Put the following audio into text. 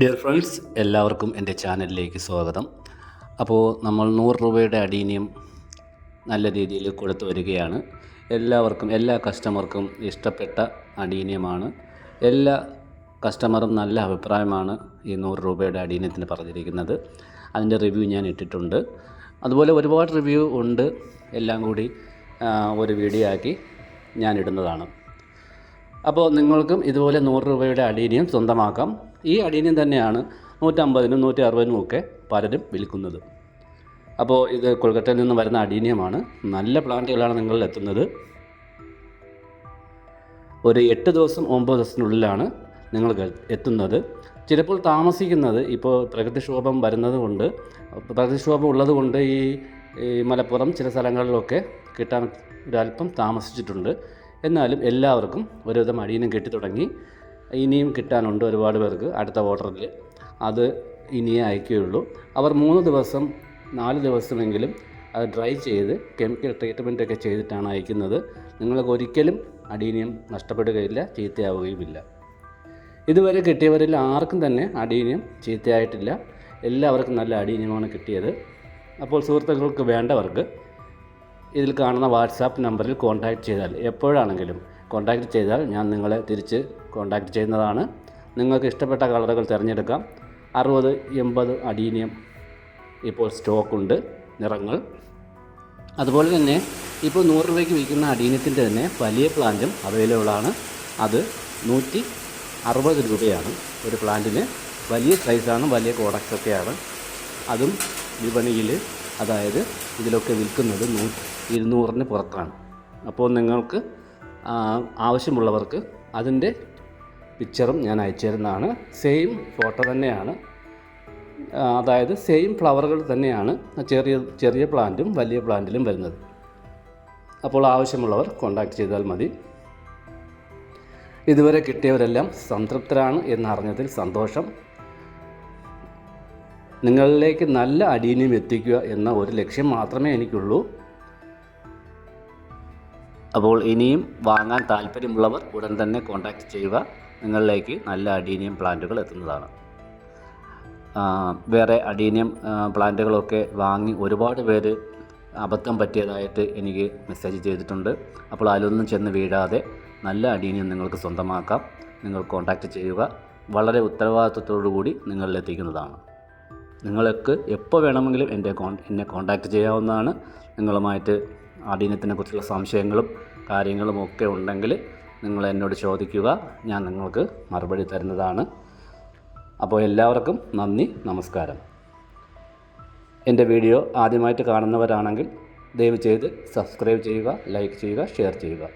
Dear friends എല്ലാവർക്കും എന്റെ ചാനലിലേക്ക് സ്വാഗതം. അപ്പോൾ നമ്മൾ നൂറ് രൂപയുടെ അടീനിയം നല്ല രീതിയിൽ കൊടുത്തു വരികയാണ്. എല്ലാവർക്കും എല്ലാ കസ്റ്റമർക്കും ഇഷ്ടപ്പെട്ട അടീനിയമാണ്. എല്ലാ കസ്റ്റമറും നല്ല അഭിപ്രായമാണ് ഈ നൂറ് രൂപയുടെ അടീനിയത്തിന് പറഞ്ഞിരിക്കുന്നത്. അതിന്റെ റിവ്യൂ ഞാൻ ഇട്ടിട്ടുണ്ട്. അതുപോലെ ഒരുപാട് റിവ്യൂ ഉണ്ട്. എല്ലാം കൂടി ഒരു വീഡിയോ ആക്കി ഞാൻ ഇടുന്നതാണ്. അപ്പോൾ നിങ്ങൾക്കും ഇതുപോലെ നൂറ് രൂപയുടെ അടീനിയം സ്വന്തമാക്കാം. ഈ അടീനിയം തന്നെയാണ് നൂറ്റമ്പതിനും നൂറ്റി അറുപതിനും ഒക്കെ പലരും വിൽക്കുന്നത്. അപ്പോൾ ഇത് കൊൽക്കത്തയിൽ നിന്ന് വരുന്ന അടീനിയമാണ്. നല്ല പ്ലാന്റുകളാണ് നിങ്ങളിൽ എത്തുന്നത്. ഒരു എട്ട് ദിവസം ഒമ്പത് ദിവസത്തിനുള്ളിലാണ് നിങ്ങൾ എത്തുന്നത്. ചിലപ്പോൾ താമസിക്കുന്നത് ഇപ്പോൾ പ്രകൃതിക്ഷോഭം വരുന്നത് കൊണ്ട് പ്രകൃതിക്ഷോഭം ഉള്ളത് കൊണ്ട് ഈ ഈ മലപ്പുറം ചില സ്ഥലങ്ങളിലൊക്കെ കിട്ടാൻ ഒരല്പം താമസിച്ചിട്ടുണ്ട്. എന്നാലും എല്ലാവർക്കും ഒരുവിധം അടിയനും കെട്ടി തുടങ്ങി. ഇനിയും കിട്ടാനുണ്ട് ഒരുപാട് പേർക്ക് അടുത്ത ഓർഡറിൽ അത് ഇനിയേ അയക്കുകയുള്ളൂ. അവർ മൂന്ന് ദിവസം നാല് ദിവസമെങ്കിലും അത് ഡ്രൈ ചെയ്ത് കെമിക്കൽ ട്രീറ്റ്മെന്റ് ഒക്കെ ചെയ്തിട്ടാണ് അയക്കുന്നത്. നിങ്ങൾക്ക് ഒരിക്കലും അടീനിയം നഷ്ടപ്പെടുകയില്ല ചീത്തയാവുകയുമില്ല. ഇതുവരെ കിട്ടിയവരിൽ ആർക്കും തന്നെ അടീനിയം ചീത്തയായിട്ടില്ല. എല്ലാവർക്കും നല്ല അടീനിയമാണ് കിട്ടിയത്. അപ്പോൾ സുഹൃത്തുക്കൾക്ക് വേണ്ടവർക്ക് ഇതിൽ കാണുന്ന വാട്സാപ്പ് നമ്പറിൽ കോൺടാക്ട് ചെയ്താൽ എപ്പോഴാണെങ്കിലും കോൺടാക്ട് ചെയ്താൽ ഞാൻ നിങ്ങളെ തിരിച്ച് കോൺടാക്റ്റ് ചെയ്യുന്നതാണ്. നിങ്ങൾക്ക് ഇഷ്ടപ്പെട്ട കളറുകൾ തിരഞ്ഞെടുക്കാം. അറുപത് എൺപത് അടീനിയം ഇപ്പോൾ സ്റ്റോക്കുണ്ട് നിറങ്ങൾ. അതുപോലെ തന്നെ ഇപ്പോൾ നൂറ് രൂപയ്ക്ക് വിൽക്കുന്ന അടീനത്തിന്റെ തന്നെ വലിയ പ്ലാന്റും അവൈലബിൾ ആണ്. അത് നൂറ്റി അറുപത് രൂപയാണ്. ഒരു പ്ലാന്റിന് വലിയ സൈസാണ് വലിയ കോഡക്സൊക്കെയാണ് അതും വിപണിയിൽ അതായത് ഇതിലൊക്കെ വിൽക്കുന്നത് നൂ ഇരുന്നൂറിന് പുറത്താണ്. അപ്പോൾ നിങ്ങൾക്ക് ആവശ്യമുള്ളവർക്ക് അതിന്റെ പിക്ചറും ഞാൻ അയച്ചിരുന്നതാണ്. സെയിം ഫോട്ടോ തന്നെയാണ്. അതായത് സെയിം ഫ്ലവറുകൾ തന്നെയാണ് ചെറിയ ചെറിയ പ്ലാന്റും വലിയ പ്ലാന്റിലും വരുന്നത്. അപ്പോൾ ആവശ്യമുള്ളവർ കോൺടാക്റ്റ് ചെയ്താൽ മതി. ഇതുവരെ കിട്ടിയവരെല്ലാം സംതൃപ്തരാണ് എന്നറിഞ്ഞതിൽ സന്തോഷം. നിങ്ങളിലേക്ക് നല്ല അടീനിയം എത്തിക്കുക എന്ന ഒരു ലക്ഷ്യം മാത്രമേ എനിക്കുള്ളൂ. അപ്പോൾ ഇനിയും വാങ്ങാൻ താല്പര്യമുള്ളവർ ഉടൻ തന്നെ കോൺടാക്റ്റ് ചെയ്യുക. നിങ്ങളിലേക്ക് നല്ല അഡീനിയം പ്ലാന്റുകൾ എത്തുന്നതാണ്. വേറെ അഡീനിയം പ്ലാന്റുകളൊക്കെ വാങ്ങി ഒരുപാട് പേര് അബദ്ധം പറ്റിയതായിട്ട് എനിക്ക് മെസ്സേജ് ചെയ്തിട്ടുണ്ട്. അപ്പോൾ അതിലൊന്നും ചെന്ന് വീഴാതെ നല്ല അടീനിയം നിങ്ങൾക്ക് സ്വന്തമാക്കാം. നിങ്ങൾ കോൺടാക്റ്റ് ചെയ്യുക. വളരെ കൂടി നിങ്ങളിലെത്തിക്കുന്നതാണ് നിങ്ങൾക്ക് എപ്പോൾ വേണമെങ്കിലും എന്റെ കോൺ എന്നെ കോൺടാക്റ്റ് ചെയ്യാവുന്നതാണ്. നിങ്ങളുമായിട്ട് അടീനത്തിനെ കുറിച്ചുള്ള സംശയങ്ങളും കാര്യങ്ങളും ഒക്കെ ഉണ്ടെങ്കിൽ നിങ്ങൾ എന്നോട് ചോദിക്കുക. ഞാൻ നിങ്ങൾക്ക് മറുപടി തരുന്നതാണ്. അപ്പോൾ എല്ലാവർക്കും നന്ദി നമസ്കാരം. എന്റെ വീഡിയോ ആദ്യമായിട്ട് കാണുന്നവരാണെങ്കിൽ ദയവ് ചെയ്ത് സബ്സ്ക്രൈബ് ചെയ്യുക ലൈക്ക് ചെയ്യുക ഷെയർ ചെയ്യുക.